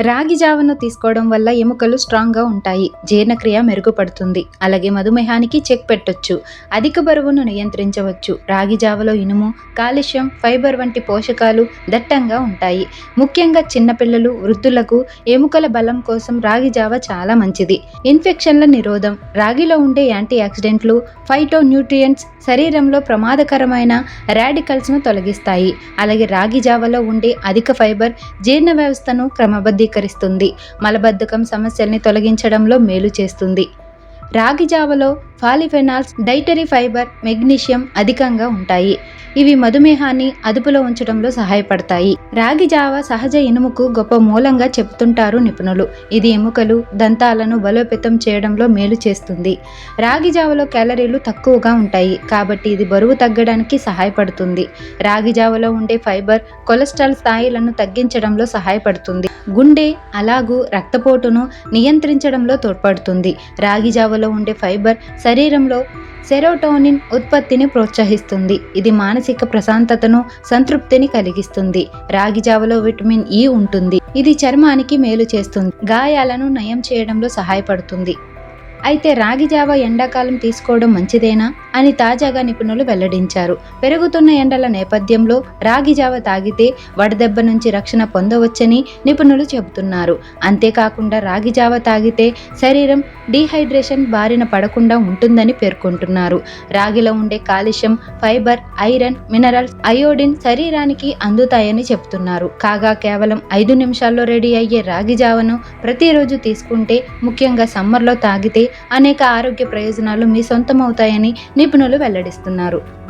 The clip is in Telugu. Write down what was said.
రాగి జావను తీసుకోవడం వల్ల ఎముకలు స్ట్రాంగ్గా ఉంటాయి జీర్ణక్రియ మెరుగుపడుతుంది. అలాగే మధుమేహానికి చెక్ పెట్టొచ్చు. అధిక బరువును నియంత్రించవచ్చు. రాగి జావలో ఇనుము కాలుష్యం ఫైబర్ వంటి పోషకాలు దట్టంగా ఉంటాయి. ముఖ్యంగా చిన్నపిల్లలు వృద్ధులకు ఎముకల బలం కోసం రాగి జావ చాలా మంచిది. ఇన్ఫెక్షన్ల నిరోధం రాగిలో ఉండే యాంటీ ఆక్సిడెంట్లు ఫైటో న్యూట్రియంట్స్ శరీరంలో ప్రమాదకరమైన రాడికల్స్ను తొలగిస్తాయి. అలాగే రాగి జావలో ఉండే అధిక ఫైబర్ జీర్ణ వ్యవస్థను శుద్ధీకరిస్తుంది మలబద్ధకం సమస్యల్ని తొలగించడంలో మేలు చేస్తుంది. రాగి జావలో ఫాలిఫెనాల్స్ డైటరీ ఫైబర్ మెగ్నీషియం అధికంగా ఉంటాయి. ఇవి మధుమేహాన్ని అదుపులో ఉంచడంలో సహాయపడతాయి. రాగి జావ సహజ ఇనుముకు గొప్ప మూలంగా చెబుతుంటారు నిపుణులు. ఇది ఎముకలు దంతాలను బలోపేతం చేయడంలో మేలు చేస్తుంది. రాగి జావలో క్యాలరీలు తక్కువగా ఉంటాయి. కాబట్టి ఇది బరువు తగ్గడానికి సహాయపడుతుంది. రాగి జావలో ఉండే ఫైబర్ కొలెస్ట్రాల్ స్థాయిలను తగ్గించడంలో సహాయపడుతుంది. గుండె అలాగూ రక్తపోటును నియంత్రించడంలో తోడ్పడుతుంది. రాగి జావలో ఉండే ఫైబర్ శరీరంలో సెరోటోనిన్ ఉత్పత్తిని ప్రోత్సహిస్తుంది. ఇది మానసిక ప్రశాంతతను సంతృప్తిని కలిగిస్తుంది. రాగి జావలో విటమిన్ ఇ ఉంటుంది. ఇది చర్మానికి మేలు చేస్తుంది. గాయాలను నయం చేయడంలో సహాయపడుతుంది. అయితే రాగి జావ ఎండాకాలం తీసుకోవడం మంచిదేనా? అని తాజాగా నిపుణులు వెల్లడించారు. పెరుగుతున్న ఎండల నేపథ్యంలో రాగి జావ తాగితే వడదెబ్బ నుంచి రక్షణ పొందవచ్చని నిపుణులు చెబుతున్నారు. అంతేకాకుండా రాగి జావ తాగితే శరీరం డీహైడ్రేషన్ బారిన పడకుండా ఉంటుందని పేర్కొంటున్నారు. రాగిలో ఉండే కాలుష్యం ఫైబర్ ఐరన్ మినరల్స్ అయోడిన్ శరీరానికి అందుతాయని చెబుతున్నారు. కాగా కేవలం ఐదు నిమిషాల్లో రెడీ అయ్యే రాగి జావను ప్రతిరోజు తీసుకుంటే ముఖ్యంగా సమ్మర్లో తాగితే అనేక ఆరోగ్య ప్రయోజనాలు మీ సొంతమవుతాయని నిపుణులు వెల్లడిస్తున్నారు.